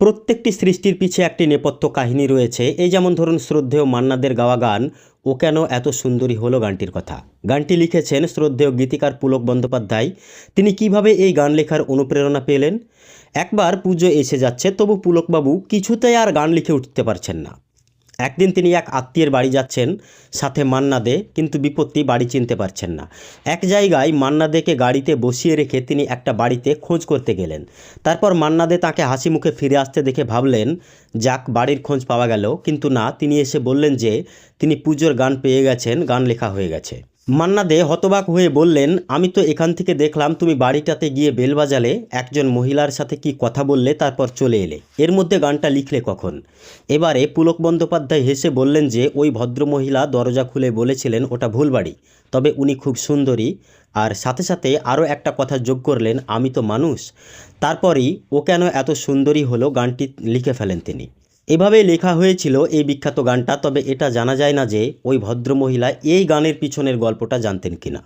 প্রত্যেকটি সৃষ্টির পিছে একটি নেপথ্য কাহিনী রয়েছে। এই যেমন ধরুন শ্রদ্ধেয় মান্নাদের গাওয়া গান, ও কেন এত সুন্দরী হলো গানটির কথা। গানটি লিখেছেন শ্রদ্ধেয় গীতিকার পুলক বন্দ্যোপাধ্যায়। তিনি কীভাবে এই গান লেখার অনুপ্রেরণা পেলেন? একবার পুজো এসে যাচ্ছে, তবু পুলকবাবু কিছুতেই আর গান লিখে উঠতে পারছেন না। একদিন তিনি এক আত্মীয়ের বাড়ি যাচ্ছেন সাথে মান্না দে, কিন্তু বিপত্তি বাড়ি চিনতে পারছেন না। এক জায়গায় মান্না দেকে গাড়িতে বসিয়ে রেখে তিনি একটা বাড়িতে খোঁজ করতে গেলেন। তারপর মান্না দে তাকে হাসি মুখে ফিরে আসতে দেখে ভাবলেন, যাক, বাড়ির খোঁজ পাওয়া গেল। কিন্তু না, তিনি এসে বললেন যে, তিনি পুজোর গান পেয়ে গেছেন, গান লেখা হয়ে গেছে। মান্না দে হতবাক হয়ে বললেন, আমি তো এখান থেকে দেখলাম তুমি বাড়িটাতে গিয়ে বেল বাজালে, একজন মহিলার সাথে কি কথা বললে তারপর চলে এলে। এর মধ্যে গানটা লিখলে কখন? এবারে পুলক বন্দ্যোপাধ্যায় হেসে বললেন যে, ওই ভদ্রমহিলা দরজা খুলে বলেছিলেন ওটা ভুল বাড়ি, তবে উনি খুব সুন্দরী। আর সাথে সাথে আরও একটা কথা যোগ করলেন, আমি তো মানুষ। তারপরই ও কেন এত সুন্দরী হলো? গানটি লিখে ফেলেন তিনি। এভাবেই লেখা হয়েছিল এই বিখ্যাত গানটা, তবে এটা জানা যায় না যে ওই ভদ্রমহিলা এই গানের পিছনের গল্পটা জানতেন কিনা।